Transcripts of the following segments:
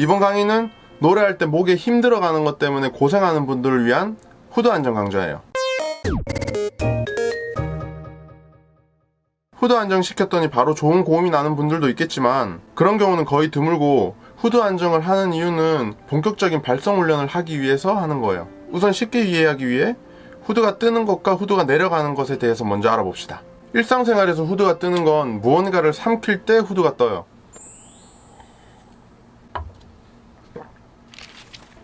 이번 강의는 노래할 때 목에 힘 들어가는 것 때문에 고생하는 분들을 위한 후드 안정 강좌예요. 후드 안정 시켰더니 바로 좋은 고음이 나는 분들도 있겠지만 그런 경우는 거의 드물고 후드 안정을 하는 이유는 본격적인 발성 훈련을 하기 위해서 하는 거예요. 우선 쉽게 이해하기 위해 후드가 뜨는 것과 후드가 내려가는 것에 대해서 먼저 알아봅시다. 일상생활에서 후드가 뜨는 건 무언가를 삼킬 때 후드가 떠요.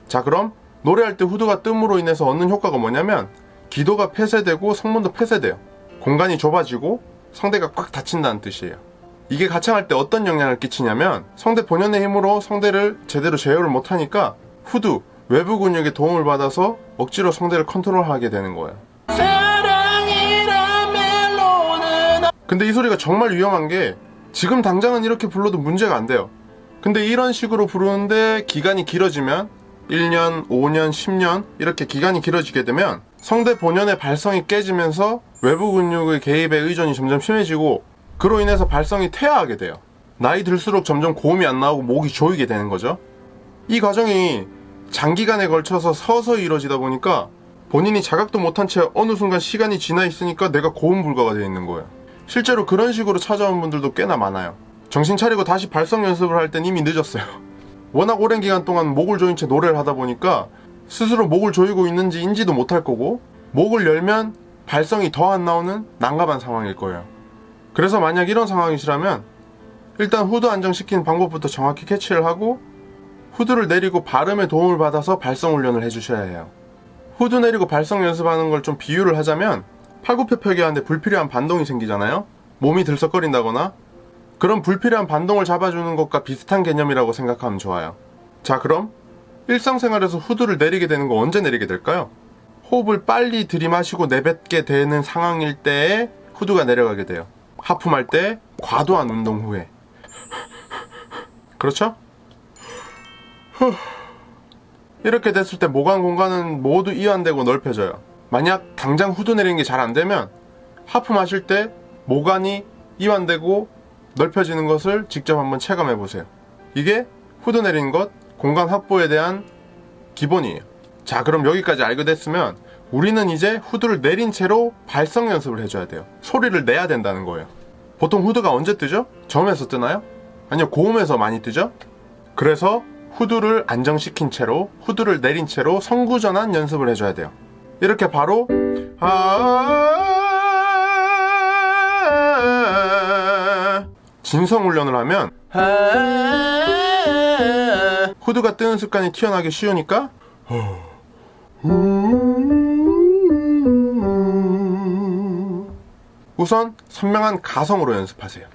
자 그럼 노래할 때 후드가 뜸으로 인해서 얻는 효과가 뭐냐면 기도가 폐쇄되고 성문도 폐쇄돼요. 공간이 좁아지고 성대가 꽉 닫힌다는 뜻이에요. 이게 가창할 때 어떤 영향을 끼치냐면 성대 본연의 힘으로 성대를 제대로 제어를 못하니까 후드 외부 근육의 도움을 받아서 억지로 성대를 컨트롤하게 되는 거예요. 근데 이 소리가 정말 위험한 게 지금 당장은 이렇게 불러도 문제가 안 돼요. 근데 이런 식으로 부르는데 기간이 길어지면 1년, 5년, 10년 이렇게 기간이 길어지게 되면 성대 본연의 발성이 깨지면서 외부 근육의 개입에 의존이 점점 심해지고 그로 인해서 발성이 퇴화하게 돼요. 나이 들수록 점점 고음이 안 나오고 목이 조이게 되는 거죠. 이 과정이 장기간에 걸쳐서 서서히 이루어지다 보니까 본인이 자각도 못한 채 어느 순간 시간이 지나 있으니까 내가 고음 불가가 되어 있는 거예요. 실제로 그런 식으로 찾아온 분들도 꽤나 많아요. 정신 차리고 다시 발성 연습을 할 땐 이미 늦었어요. 워낙 오랜 기간 동안 목을 조인 채 노래를 하다 보니까 스스로 목을 조이고 있는지 인지도 못할 거고 목을 열면 발성이 더 안 나오는 난감한 상황일 거예요. 그래서 만약 이런 상황이시라면 일단 후드 안정시키는 방법부터 정확히 캐치를 하고 후드를 내리고 발음에 도움을 받아서 발성 훈련을 해주셔야 해요. 후드 내리고 발성 연습하는 걸 좀 비유를 하자면 팔굽혀펴기 하는데 불필요한 반동이 생기잖아요. 몸이 들썩거린다거나 그런 불필요한 반동을 잡아주는 것과 비슷한 개념이라고 생각하면 좋아요. 자, 그럼 일상생활에서 후드를 내리게 되는 거 언제 내리게 될까요? 호흡을 빨리 들이마시고 내뱉게 되는 상황일 때에 후드가 내려가게 돼요. 하품할 때, 과도한 운동 후에. 그렇죠? 후. 이렇게 됐을 때 모관 공간은 모두 이완되고 넓혀져요. 만약 당장 후드 내리는 게 잘 안 되면 하품하실 때 모관이 이완되고 넓혀지는 것을 직접 한번 체감해 보세요. 이게 후드 내리는 것, 공간 확보에 대한 기본이에요. 자, 그럼 여기까지 알게 됐으면 우리는 이제 후드를 내린 채로 발성 연습을 해줘야 돼요. 소리를 내야 된다는 거예요. 보통 후드가 언제 뜨죠? 점에서 뜨나요? 아니요, 고음에서 많이 뜨죠? 그래서 후드를 안정시킨 채로 후드를 내린 채로 성구전환 연습을 해줘야 돼요. 이렇게 바로 아 진성 훈련을 하면 후드가 뜨는 습관이 튀어나기 쉬우니까? 우선 선명한 가성으로 연습하세요.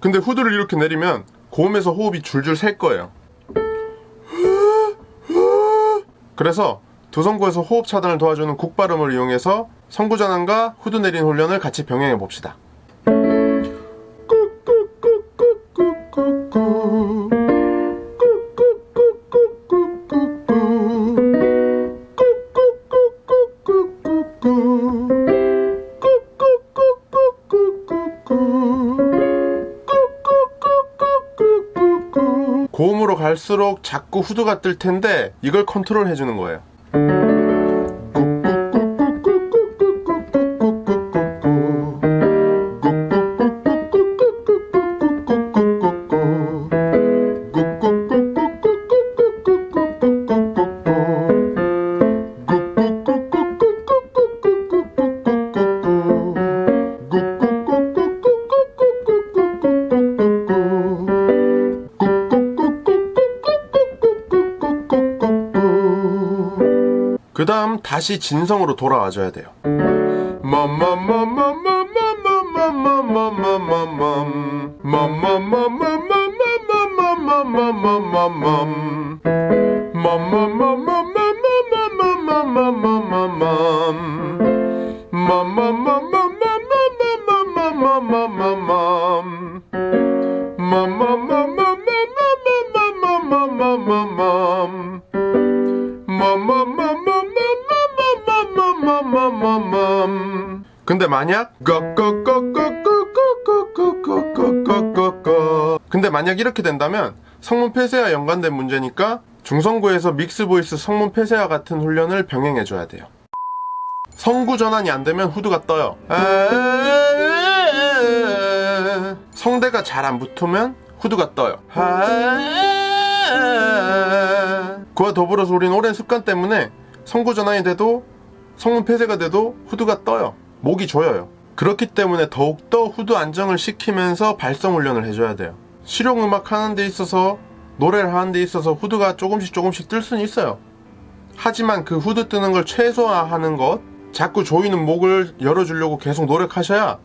근데 후드를 이렇게 내리면 고음에서 호흡이 줄줄 셀 거예요. 그래서 두 성구에서 호흡 차단을 도와주는 국발음을 이용해서 성구 전환과 후드 내린 훈련을 같이 병행해 봅시다. 고음으로 갈수록 자꾸 후드가 뜰 텐데 이걸 컨트롤 해주는 거예요. 그 다음 다시 진성으로 돌아와줘야 돼요 근데 만약 근데 만약 이렇게 된다면 성문 폐쇄와 연관된 문제니까 중성구에서 믹스 보이스 성문 폐쇄와 같은 훈련을 병행해 줘야 돼요. 성구 전환이 안 되면 후드가 떠요. 성대가 잘 안 붙으면 후드가 떠요. 그와 더불어서 우리는 오랜 습관 때문에 성구 전환이 돼도 성문 폐쇄가 돼도 후드가 떠요. 목이 조여요. 그렇기 때문에 더욱더 후드 안정을 시키면서 발성 훈련을 해줘야 돼요. 실용 음악 하는 데 있어서 노래를 하는 데 있어서 후드가 조금씩 조금씩 뜰 수는 있어요. 하지만 그 후드 뜨는 걸 최소화하는 것, 자꾸 조이는 목을 열어주려고 계속 노력하셔야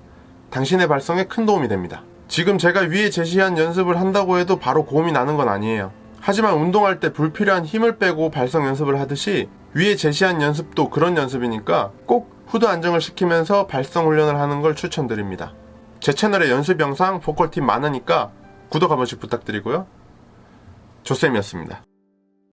당신의 발성에 큰 도움이 됩니다. 지금 제가 위에 제시한 연습을 한다고 해도 바로 고음이 나는 건 아니에요. 하지만 운동할 때 불필요한 힘을 빼고 발성 연습을 하듯이 위에 제시한 연습도 그런 연습이니까 꼭 후드 안정을 시키면서 발성 훈련을 하는 걸 추천드립니다. 제 채널에 연습 영상, 보컬 팁 많으니까 구독 한 번씩 부탁드리고요. 조쌤이었습니다.